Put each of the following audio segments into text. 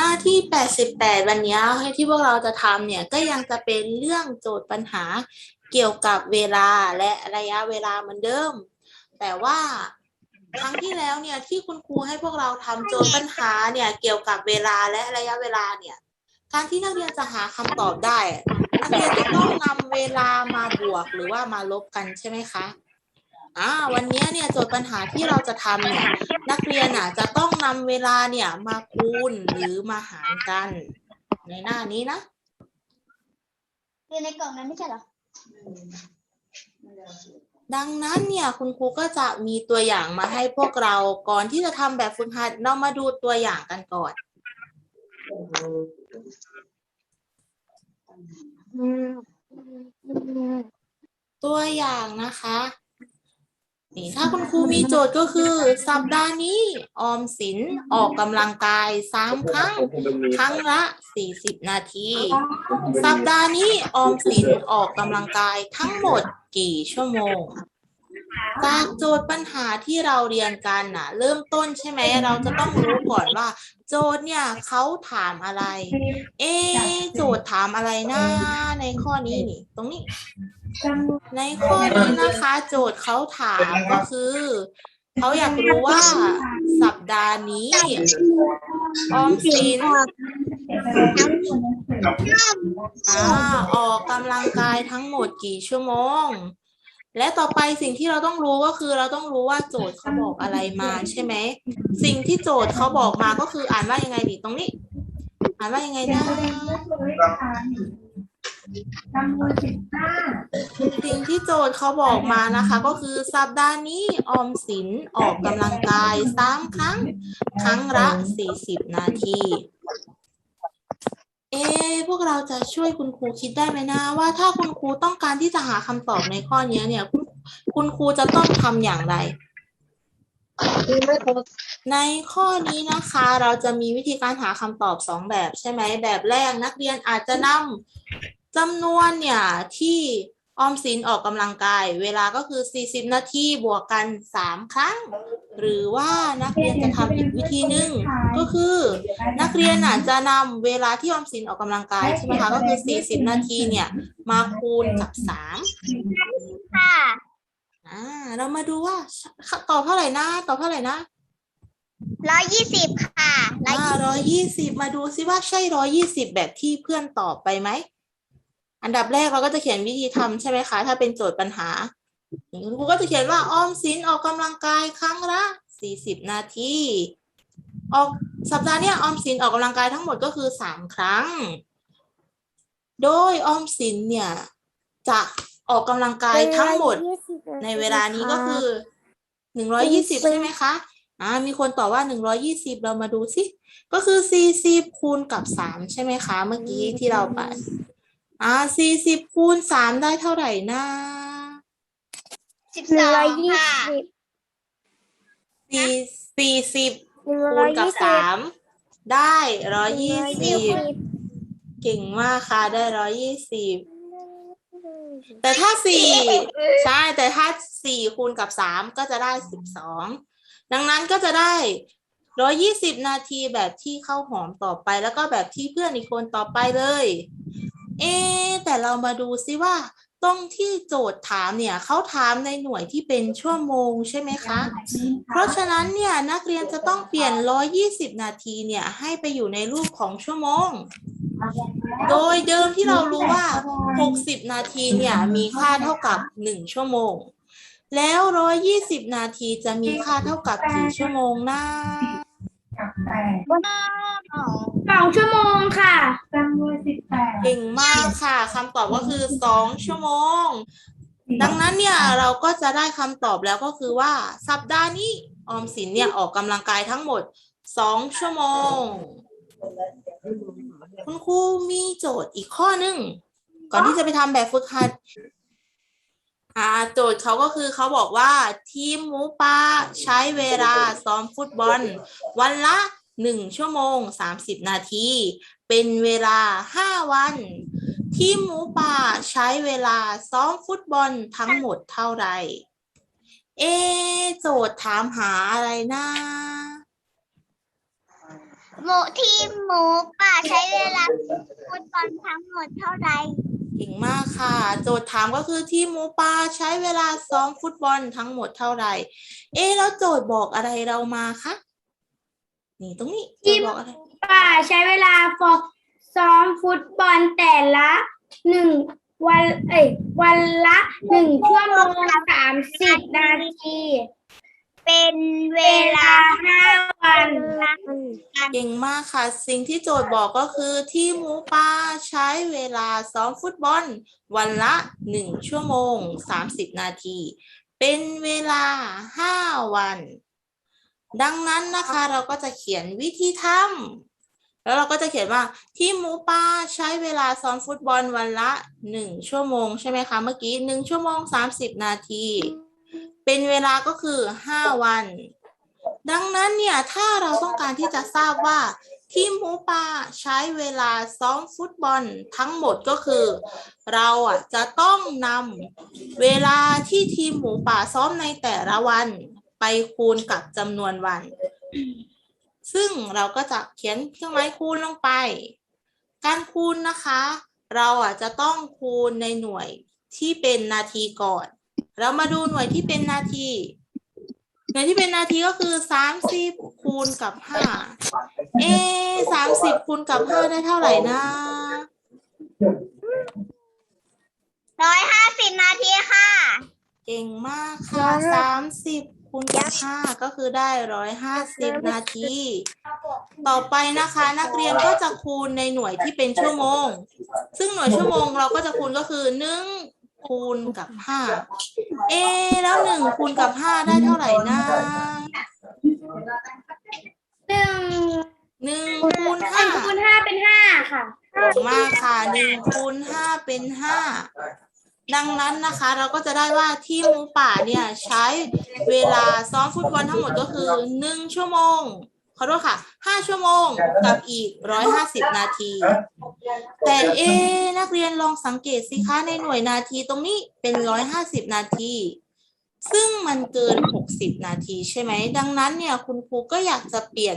น้าที่ 88 วันนี้ให้ที่พวกเราจะทำเนี่ยก็ยังจะเป็นเรื่องโจทย์ปัญหาเกี่ยวกับเวลาและระยะเวลาเหมือนเดิม แต่ว่าครั้งที่แล้วเนี่ยที่คุณครูให้พวกเราทำโจทย์ปัญหาเนี่ยเกี่ยวกับเวลาและระยะเวลาเนี่ย การที่นักเรียนจะหาคำตอบได้นักเรียนจะต้องนำเวลามาบวกหรือว่ามาลบกันใช่ไหมคะ อ่าวันนี้เนี่ยโจทย์ปัญหาที่เราจะทำเนี่ยนักเรียนอะจะต้องนำเวลาเนี่ยมาคูณหรือมาหารกัน ในหน้านี้นะอยู่ในกล่องนั้นไม่ใช่เหรอ ดังนั้นเนี่ยคุณครูก็จะมีตัวอย่างมาให้พวกเราก่อนที่จะทำแบบฝึกหัดเรามาดูตัวอย่างกันก่อน ตัวอย่างนะคะ นี่ถ้าคุณครูมีโจทย์ก็คือ สัปดาห์นี้ออมสินออกกำลังกายสามครั้ง ครั้งละสี่สิบนาที สัปดาห์นี้ออมสินออกกำลังกายทั้งหมดกี่ชั่วโมง จากโจทย์ปัญหาที่เราเรียนกันน่ะเริ่มต้นใช่ไหมเราจะต้องรู้ก่อนว่า โจทย์เนี่ยเขาถามอะไร เอโจทย์ถามอะไรนะในข้อนี้นี่ ตรงนี้ ในข้อนี้นะคะ โจทย์เขาถามก็คือ เขาอยากรู้ว่าสัปดาห์นี้ ออมสินอ่าออกกำลังกายทั้งหมดกี่ชั่วโมง และต่อไปสิ่งที่เราต้องรู้ก็คือเราต้องรู้ว่าโจทย์เขาบอกอะไรมาใช่ไหม สิ่งที่โจทย์เขาบอกมาก็คืออ่านว่ายังไงดีตรงนี้ อ่านว่ายังไงนะ จำนวนสิบห้าสิ่งที่โจทย์เขาบอกมานะคะ ก็คือสัปดาห์นี้ออมสินออกกำลังกายสามครั้ง ครั้งละสี่สิบนาที เอะพวกเราจะช่วยคุณครูคิดได้ไหมนะว่าถ้าคุณครูต้องการที่จะหาคำตอบในข้อนี้เนี่ย คุณคุณครูจะต้องทำอย่างไรในข้อนี้นะคะ เราจะมีวิธีการหาคำตอบสองแบบใช่ไหมแบบแรกนักเรียนอาจจะนำ จำนวนเนี่ยที่ออมสินออกกำลังกาย เวลาก็คือ 40 นาทีบวกกัน 3 ครั้ง หรือว่านักเรียนจะทำอีกวิธีหนึ่งก็คือ นักเรียนอาจจะนำเวลาที่ออมสินออกกำลังกายใช่ไหมคะก็คือ 40 นาทีเนี่ยมาคูณกับ 3 ค่ะอ่าเรามาดูว่าตอบเท่าไหร่นะตอบเท่าไหร่นะร้อยยี่สิบค่ะร้อยอ่ายี่ร้อยยี่สิบมาดูซิว่าใช่ร้อยยี่สิบแบบที่เพื่อนตอบไปไหม อันดับแรกเราก็จะเขียนวิธีทำใช่ไหมคะ ถ้าเป็นโจทย์ปัญหาคุณครูก็จะเขียนว่าออมสินออกกำลังกายครั้งละสี่สิบนาทีออกสัปดาห์เนี้ยออมสินออกกำลังกายทั้งหมดก็คือสามครั้ง โดยออมสินเนี่ยจะออกกำลังกายทั้งหมดในเวลานี้ก็คือหนึ่งร้อยยี่สิบใช่ไหมคะอ่ามีคนตอบว่าหนึ่งร้อยี่สิบเรามาดูสิก็คือสี่สิบคูณกับสามใช่ไหมคะ เมื่อกี้ที่เราไป อ่าสี่สิบคูณสามได้เท่าไหร่นะสิบสองค่ะสี่สี่สิบคูณกับสามได้ร้อยี่สิบเก่งมากค่ะได้ร้อยี่สิบแต่ถ้าสี่ใช่แต่ถ้าสี่คูณกับสามก็จะได้สิบสองดังนั้นก็จะได้ร้อยี่สิบนาทีแบบที่เข้าหอมต่อไปแล้วก็แบบที่เพื่อนอีกคนต่อไปเลย เอะแต่เรามาดูซิว่า ตรงที่โจทย์ถามเนี่ยเขาถามในหน่วยที่เป็นชั่วโมงใช่ไหมคะ เพราะฉะนั้นเนี่ยนักเรียนจะต้องเปลี่ยน 120 นาทีเนี่ยให้ไปอยู่ในรูปของชั่วโมง โดยเดิมที่เรารู้ว่า 60 นาทีเนี่ยมีค่าเท่ากับ 1 ชั่วโมง แล้ว 120 นาทีจะมีค่าเท่ากับกี่ชั่วโมงนะกับแปด สองชั่วโมงค่ะจำนวนสิบแปดเก่งมากค่ะคำตอบก็คือ2ชั่วโมง ดังนั้นเนี่ยเราก็จะได้คำตอบแล้วก็คือว่า สัปดาห์นี้ออมสินเนี่ยออกกำลังกายทั้งหมด2ชั่วโมง คุณครูมีโจทย์อีกข้อหนึ่งก่อนที่จะไปทำแบบฝึกหัดอ่าโจทย์เขาก็คือเขาบอกว่าทีมหมูป่าใช้เวลาซ้อมฟุตบอล วันละ หนึ่งชั่วโมงสามสิบนาที เป็นเวลาห้าวัน ทีมหมูป่าใช้เวลาซ้อมฟุตบอลทั้งหมดเท่าไหร่เอะโจทย์ถามหาอะไรนะหมูทีมหมูป่าใช้เวลาฟุตบอลทั้งหมดเท่าไหร่เก่งมากค่ะ โจทย์ถามก็คือทีมหมูป่าใช้เวลาซ้อมฟุตบอลทั้งหมดเท่าไหร่ เอ๊ะแล้วโจทย์บอกอะไรเรามาคะ นี่ตรงนี้โจทย์บอกอะไรป่าใช้เวลาฟอกซ้อมฟุตบอลแต่ละหนึ่งวันเอ้ยวันละหนึ่งชั่วโมงสามสิบนาที เป็นเวเวลาลาห้าวันเก่งมากค่ะ สิ่งที่โจทย์บอกก็คือที่หมูป่าใช้เวลาซ้อมฟุตบอล วันละหนึ่งชั่วโมงสามสิบนาที เป็นเวลาห้าวัน ดังนั้นนะคะเราก็จะเขียนวิธีทำแล้วเราก็จะเขียนว่าที่หมูป่าใช้เวลาซ้อมฟุตบอลวันละหนึ่งชั่วโมงใช่ไหมคะ เมื่อกี้หนึ่งชั่วโมงสามสิบนาที เป็นเวลาก็คือห้าวัน ดังนั้นเนี่ย ถ้าเราต้องการที่จะทราบว่า ทีมหมูป่าใช้เวลาซ้อมฟุตบอลทั้งหมดก็คือ เราอะจะต้องนำเวลาที่ทีมหมูป่าซ้อมในแต่ละวัน ไปคูณกับจำนวนวัน ซึ่งเราก็จะเขียนเครื่องหมายคูณลงไป การคูณนะคะ เราอะจะต้องคูณในหน่วยที่เป็นนาทีก่อน เรามาดูหน่วยที่เป็นนาที หน่วยที่เป็นนาทีก็คือสามสิบคูณกับห้าเอ๊สามสิบคูณกับห้าได้เท่าไหร่นะร้อยห้าสิบนาทีค่ะ เก่งมากค่ะสามสิบ คูณกับห้าก็คือได้ร้อยห้าสิบนาที ต่อไปนะคะ นักเรียนก็จะคูณในหน่วยที่เป็นชั่วโมง ซึ่งหน่วยชั่วโมงเราก็จะคูณก็คือหนึ่งคูณกับห้าเอ๊แล้วหนึ่งคูณกับห้าได้เท่าไหร่นะหนึ่งหนึ่งคูณหห้านึ่งคูณห้าเป็นห้าค่ะเก่งมากค่ะหนึ่งคูณห้าเป็นห้า ดังนั้นนะคะเราก็จะได้ว่าที่หมูป่าเนี่ยใช้เวลาซ้อมฟุตบอลทั้งหมดก็คือหนึ่งชั่วโมงขอโทษค่ะห้าชั่วโมงกับอีกร้อยห้าสิบนาที แต่เอ นักเรียนลองสังเกตสิคะในหน่วยนาทีตรงนี้เป็นร้อยห้าสิบนาที ซึ่งมันเกินหกสิบนาทีใช่ไหม ดังนั้นเนี่ยคุณครูก็อยากจะเปลี่ยน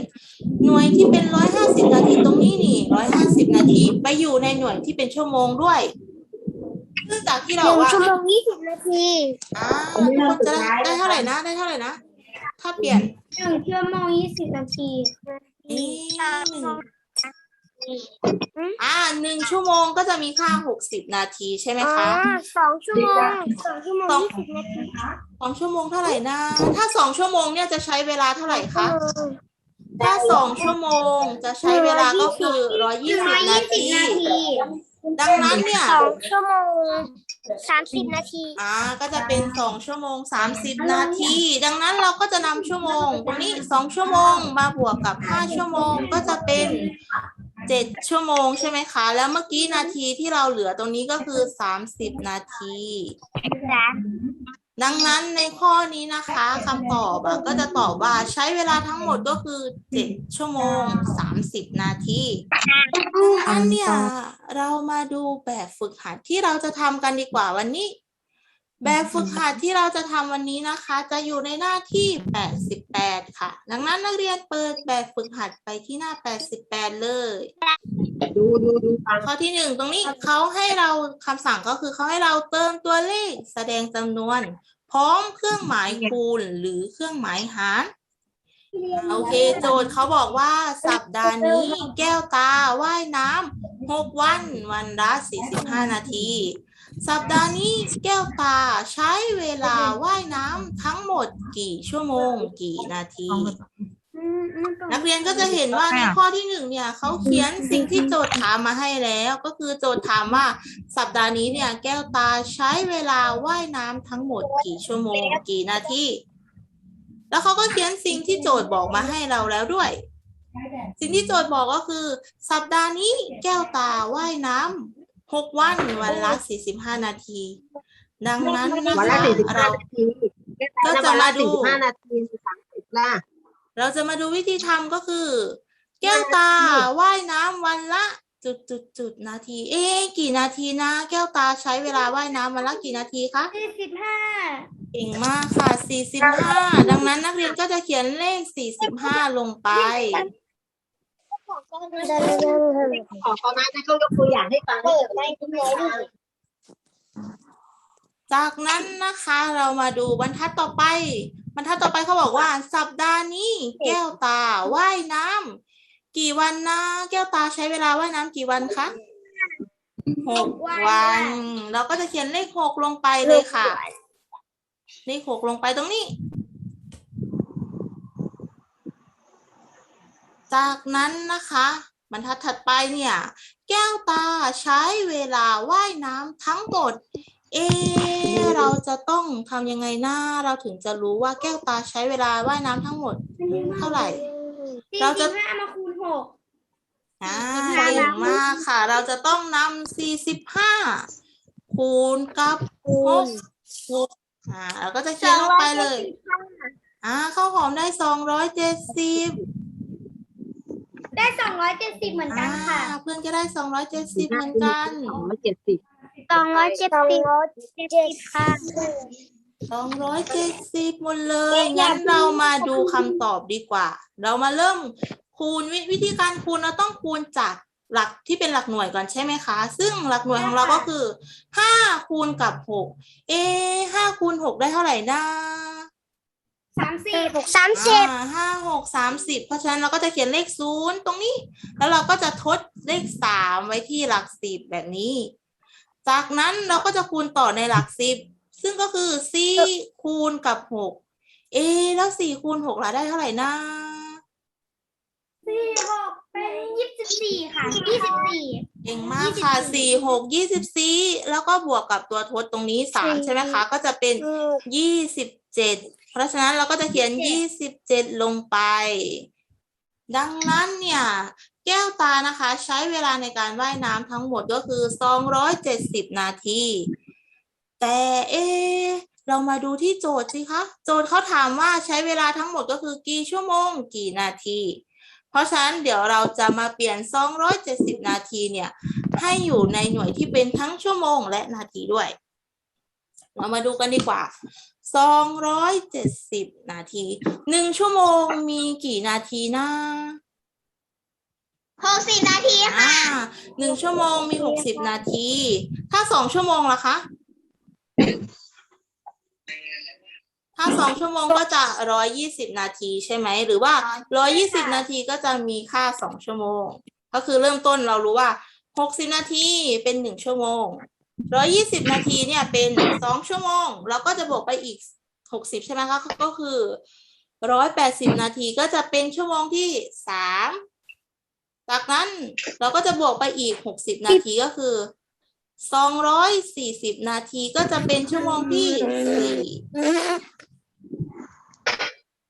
หน่วยที่เป็นร้อยห้าสิบนาทีตรงนี้นี่ร้อยห้าสิบนาที ไปอยู่ในหน่วยที่เป็นชั่วโมงด้วย ซึ่งจากที่เราหนึ่งว่าชั่วโมงยี่สิบนาทีอ่าทุกคนจะได้ได้เท่าไหร่นะได้เท่าไหร่นะ ถ้าเปลี่ยนหนึ่งชั่วโมงยี่สิบนาทีนี่หนึ่งอ่าหนึ่งชั่วโมงก็จะมีค่าหกสิบนาทีใช่ไหมคะ สองชั่วโมงสองชั่วโมงสองยี่สิบนาทีสองชั่วโมงเท่าไหร่นะ ถ้าสองชั่วโมงเนี่ยจะใช้เวลาเท่าไหร่คะ ถ้าสองชั่วโมงจะใช้เวลาก็คือร้อยยี่สิร้บอยนายี่สิบทีนาที ดังนั้นเนี่ยสองชั่วโมงสามสิบนาที อ่าก็จะเป็นสองชั่วโมงสามสิบนาที ดังนั้นเราก็จะนำชั่วโมงตรงนี้สองชั่วโมงมาบวกกับห้าชั่วโมงก็จะเป็นเจ็ดชั่วโมงใช่ไหมคะ แล้วเมื่อกี้นาทีที่เราเหลือตรงนี้ก็คือสามสิบนาที ดังนั้นในข้อนี้นะคะคำตอบอะก็จะตอบว่าใช้เวลาทั้งหมดก็คือเจ็ดชั่วโมงสามสิบนาทีดันนเนี่ยเรามาดูแบบฝึกหัดที่เราจะทำกันดีกว่าวันนี้ แบบฝึกหัดที่เราจะทำวันนี้นะคะ จะอยู่ในหน้าที่88ค่ะ ดังนั้นนักเรียนเปิดแบบฝึกหัดไปที่หน้า88เลย ดูดูดูฟังข้อที่หนึ่งตรงนี้เขาให้เราคำสั่งก็คือเขาให้เราเติมตัวเลขแสดงจำนวน พร้อมเครื่องหมายคูณหรือเครื่องหมายหารโอเค โจทย์เขาบอกว่าสัปดาห์นี้แก้วตาว่ายน้ำหกวัน วันละ45 นาที สัปดาห์นี้แก้วตาใช้เวลาว่ายน้ำทั้งหมดกี่ชั่วโมงกี่นาที นักเรียนก็จะเห็นว่าในข้อที่หนึ่งเนี่ยเขาเขียนสิ่งที่โจทย์ถามมาให้แล้ว ก็คือโจทย์ถามว่าสัปดาห์นี้เนี่ยแก้วตาใช้เวลาว่ายน้ำทั้งหมดกี่ชั่วโมงกี่นาทีแล้วเขาก็เขียนสิ่งที่โจทย์บอกมาให้เราแล้วด้วย สิ่งที่โจทย์บอกก็คือ สัปดาห์นี้แก้วตาว่ายน้ำหกวันวันละสี่สิบห้านาที ดังนั้นนะวันละคะสี่สิบห้าเรานาทีก็จะมาดูสี่สิบห้านาทีสามสิบละ เราจะมาดูวิธีทำก็คือ แก้วตาว่ายน้ำวันละ จุดจุดจุดนาที เอ๊ะกี่นาทีนะ แก้วตาใช้เวลาว่ายน้ำวันละกี่นาทีคะสี่สิบห้าเก่งมากค่ะ45ดังนั้นนักเรียนก็จะเขียนเลข45ลงไปขอเขานะนะเขายกตัวอย่างให้ฟังเปิดได้ทุกเลยจากนั้นนะคะเรามาดูบรรทัดต่อไป บรรทัดต่อไปเขาบอกว่า สัปดาห์นี้แก้วตาว่ายน้ำกี่วันนะ แก้วตาใช้เวลาว่ายน้ำกี่วันคะหกวัน เราก็จะเขียนเลขหกลงไปเลยค่ะ เลขหกลงไปตรงนี้ จากนั้นนะคะบรรทัดถัดไปเนี่ย แก้วตาใช้เวลาว่ายน้ำทั้งหมด เอะเราจะต้องทำยังไงนะเราถึงจะรู้ว่าแก้วตาใช้เวลาว่ายน้ำทั้งหมดเท่าไหร่ เราจะสี่สิบห้ามาคูณหกอ่าเก่งมากค่ะ เราจะต้องนำสี่สิบห้าคูณกับหกหกอ่าเราก็จะเขียนลงไปเลยอ่าข้าวหอมได้สองร้อยเจ็ดสิบได้สองร้อยเจ็ดสิบเหมือนกันค่ะอ่าเพื่อนก็ได้สองร้อยเจ็ดสิบเหมือนกันสองร้อยเจ็ดสิบ สองร้อยเจ็ดสิบเจ็ดค่ะสองร้อยเจ็ดสิบหมดเลย งั้นเรามาดูคำตอบดีกว่า เรามาเริ่มคูณวิวิธีการคูณเราต้องคูณจากหลักที่เป็นหลักหน่วยก่อนใช่ไหมคะ ซึ่งหลักหน่วยของเราก็คือห้าคูณกับหกเอะห้าคูณหกได้เท่าไหร่นะสามสิบสามสิบอ่าห้าหกสามสิบเพราะฉะนั้นเราก็จะเขียนเลขศูนย์ตรงนี้ แล้วเราก็จะทดเลขสามไว้ที่หลักสิบแบบนี้ จากนั้นเราก็จะคูณต่อในหลักสิบ ซึ่งก็คือสี่คูณกับหกเอะแล้วสี่คูณหกล่ะได้เท่าไหร่นะสี่หกเป็นยี่สิบสี่ค่ะยี่สิบสี่เก่งมากค่ะสี่หกยี่สิบสี่แล้วก็บวกกับตัวทดตรงนี้สามใช่ไหมคะ ก็จะเป็นยี่สิบเจ็ดเพราะฉะนั้นเราก็จะเขียนยี่สิบเจ็ดลงไป ดังนั้นเนี่ย แก้วตานะคะ ใช้เวลาในการว่ายน้ำทั้งหมดก็คือสองร้อยเจ็ดสิบนาที แต่เอเรามาดูที่โจทย์สิคะ โจทย์เขาถามว่าใช้เวลาทั้งหมดก็คือกี่ชั่วโมง กี่นาที เพราะฉะนั้นเดี๋ยวเราจะมาเปลี่ยน 270 นาทีเนี่ย ให้อยู่ในหน่วยที่เป็นทั้งชั่วโมงและนาทีด้วย เรามาดูกันดีกว่า 270 นาทีหนึ่งชั่วโมงมีกี่นาทีนะ หกสิบนาทีค่ะอ่าหนึ่งชั่วโมงมี60นาที ถ้าสองชั่วโมงล่ะคะ ถ้าสองชั่วโมงก็จะร้อยยี่สิบนาทีใช่ไหม หรือว่าร้อยี่สิบนาทีก็จะมีค่าสองชั่วโมง ก็คือเริ่มต้นเรารู้ว่าหกสิบนาทีเป็นหนึ่งชั่วโมงร้อยี่สิบนาทีเนี่ยเป็นสองชั่วโมง เราก็จะบวกไปอีกหกสิบใช่ไหมคะ ก็คือร้อยแปดสิบนาทีก็จะเป็นชั่วโมงที่สาม จากนั้นเราก็จะบวกไปอีกหกสิบนาทีก็คือสองร้อยสี่สิบนาทีก็จะเป็นชั่วโมงที่สี่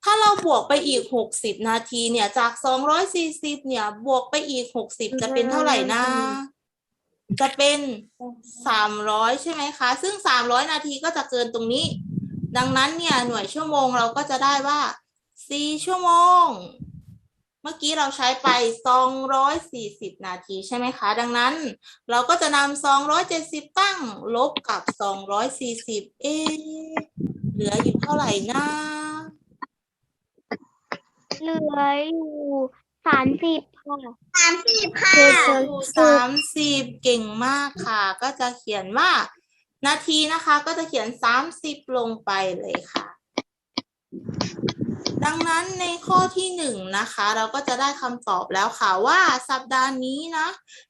ถ้าเราบวกไปอีกหกสิบนาทีเนี่ยจากสองร้อยสี่สิบเนี่ยบวกไปอีกหกสิบจะเป็นเท่าไหร่นะ จะเป็นสามร้อยใช่ไหมคะ ซึ่งสามร้อยนาทีก็จะเกินตรงนี้ ดังนั้นเนี่ยหน่วยชั่วโมงเราก็จะได้ว่าสี่ชั่วโมง เมื่อกี้เราใช้ไปสองร้อยสี่สิบนาทีใช่ไหมคะ ดังนั้น เราก็จะนำสองร้อยเจ็ดสิบตั้งลบกับสองร้อยสี่สิบเอะเหลืออยู่เท่าไหร่นะเหลืออยู่สามสิบค่ะสามสิบค่ะสามสิบเก่งมากค่ะ ก็จะเขียนว่า นาทีนะคะ ก็จะเขียนสามสิบลงไปเลยค่ะ ดังนั้นในข้อที่หนึ่งนะคะ เราก็จะได้คำตอบแล้วค่ะว่าสัปดาห์นี้นะ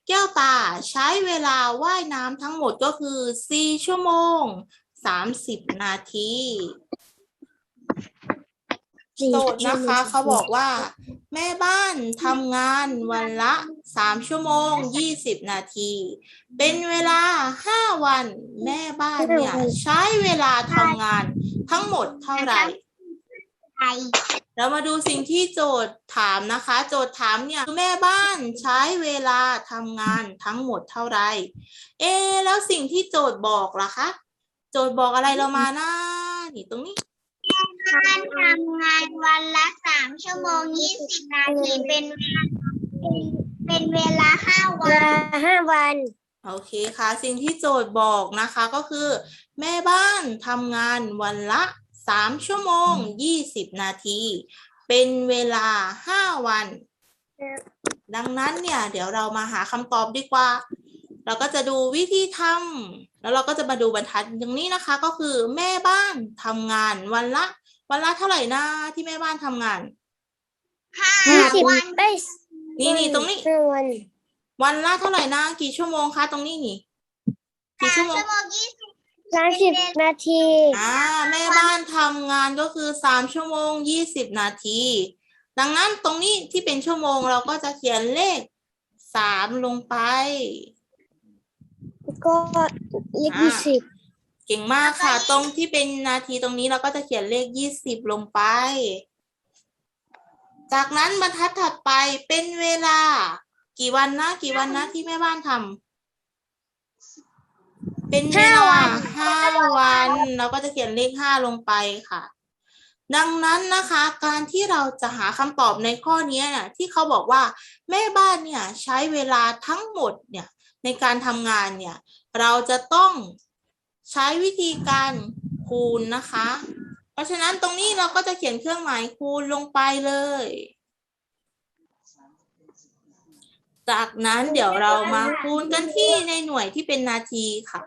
แก้วตาใช้เวลาว่ายน้ำทั้งหมดก็คือสี่ชั่วโมงสามสิบนาทีโจทย์นะคะเขาบอกว่า แม่บ้านทำงานวันละสามชั่วโมงยี่สิบนาที เป็นเวลาห้าวัน แม่บ้านเนี่ยใช้เวลาทำงานทั้งหมดเท่าไหร่ ไทยเรามาดูสิ่งที่โจทย์ถามนะคะ โจทย์ถามเนี่ยคือแม่บ้านใช้เวลาทำงานทั้งหมดเท่าไหร่เอะแล้วสิ่งที่โจทย์บอกล่ะคะ โจทย์บอกอะไรเรามานะนี่ตรงนี้การทำงานวันละสามชั่วโมงยี่สิบนาทีเป็นเวลาเป็นเวลาห้าวันห้าวันโอเคค่ะ สิ่งที่โจทย์บอกนะคะก็คือ แม่บ้านทำงานวันละ สามชั่วโมงยี่สิบนาที เป็นเวลาห้าวัน ดังนั้นเนี่ย เดี๋ยวเรามาหาคำตอบดีกว่า เราก็จะดูวิธีทำแล้วเราก็จะมาดูบรรทัดตรงนี้นะคะ ก็คือแม่บ้านทำงานวันละ วันละเท่าไหร่นะที่แม่บ้านทำงานห้ายี่สิบวันเอ้ยนี่นี่ตรงนี้ห้าวันวันละเท่าไหร่นะกี่ชั่วโมงคะตรงนี้นี่กี่สามชั่วโมงชั่วโมงยี่สิบ สามสิบนาทีอ่าแม่บ้านทำงานก็คือสามชั่วโมงยี่สิบนาที ดังนั้นตรงนี้ที่เป็นชั่วโมงเราก็จะเขียนเลขสามลงไปก็เลขยี่สิบเก่งมากค่ะ ตรงที่เป็นนาทีตรงนี้เราก็จะเขียนเลขยี่สิบลงไป จากนั้นบรรทัดถัดไปเป็นเวลา กี่วันนะ กี่วันนะที่แม่บ้านทำ เป็นเวลาห้าวัน เราก็จะเขียนเลขห้าลงไปค่ะ ดังนั้นนะคะ การที่เราจะหาคำตอบในข้อนี้น่ะที่เขาบอกว่าแม่บ้านเนี่ยใช้เวลาทั้งหมดเนี่ยในการทำงานเนี่ย เราจะต้องใช้วิธีการคูณนะคะ เพราะฉะนั้นตรงนี้เราก็จะเขียนเครื่องหมายคูณลงไปเลย จากนั้นเดี๋ยวเรามาคูณกันที่ในหน่วยที่เป็นนาทีค่ะ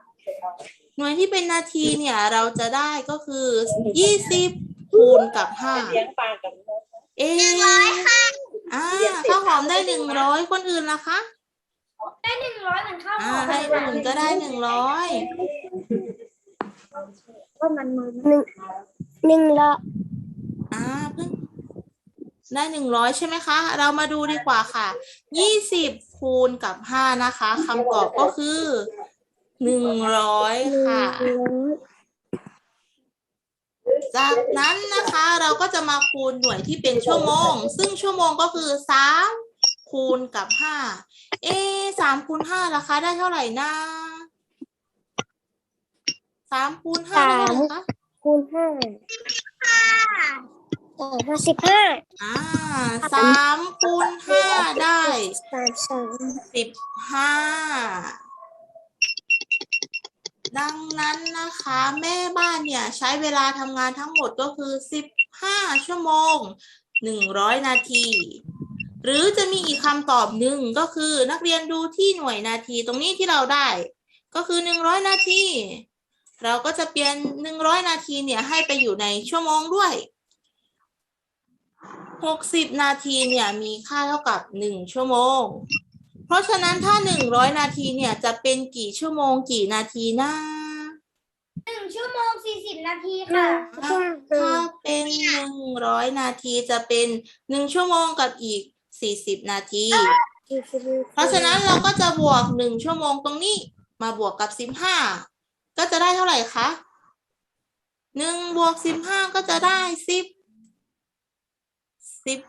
หน่วยที่เป็นนาทีเนี่ยเราจะได้ก็คือยี่สิบคูณกับห้าเอ๊ะอ่าข้าวหอมได้หนึ่งร้อยคนอื่นล่ะคะได้หนึ่งร้อยเหมือนข้าวอ่าให้คนอื่นก็ได้หนึ่งร้อยก็มันหนึ่งหนึ่งละอ่าเพิ่งได้หนึ่งร้อยใช่ไหมคะ เรามาดูดีกว่าค่ะยี่สิบคูณกับห้านะคะคำตอบก็คือ หนึ่งร้อยค่ะ จากนั้นนะคะเราก็จะมาคูณหน่วยที่เป็นชั่วโมง ซึ่งชั่วโมงก็คือสามคูณกับห้า เอ๊ะสามคูณห้าราคาได้เท่าไหร่นะสามคูณห้าได้เท่าไหร่คะคูณห้าห้าสิบห้าอ่าสามคูณห้าได้สามสองสิบห้า ดังนั้นนะคะ แม่บ้านเนี่ยใช้เวลาทำงานทั้งหมดก็คือสิบห้าชั่วโมงหนึ่งร้อยนาที หรือจะมีอีกคำตอบหนึ่งก็คือนักเรียนดูที่หน่วยนาทีตรงนี้ที่เราได้ ก็คือหนึ่งร้อยนาที เราก็จะเปลี่ยนหนึ่งร้อยนาทีเนี่ยให้ไปอยู่ในชั่วโมงด้วยหกสิบนาทีเนี่ยมีค่าเท่ากับหนึ่งชั่วโมง เพราะฉะนั้นถ้าหนึ่งร้อยนาทีเนี่ยจะเป็นกี่ชั่วโมงกี่นาทีนะหนึ่งชั่วโมงสี่สิบนาทีค่ะถ้าถ้าเป็นหนึ่งร้อยนาทีจะเป็นหนึ่งชั่วโมงกับอีกสี่สิบนาที เพราะฉะนั้นเราก็จะบวกหนึ่งชั่วโมงตรงนี้ มาบวกกับสิบห้าก็จะได้เท่าไหร่คะหนึ่งบวกสิบห้าก็จะได้สิบสิบ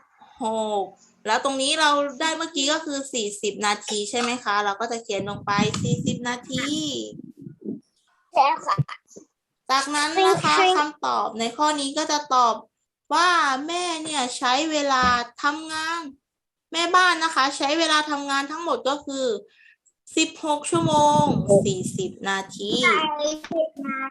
หก แล้วตรงนี้เราได้เมื่อกี้ก็คือสี่สิบนาทีใช่ไหมคะ เราก็จะเขียนลงไปสี่สิบนาทีแล้วค่ะ จากนั้นนะคะคำตอบในข้อนี้ก็จะตอบว่าแม่เนี่ยใช้เวลาทำงาน แม่บ้านนะคะ ใช้เวลาทำงานทั้งหมดก็คือสิบหกชั่วโมงสี่สิบนาทีสิบนา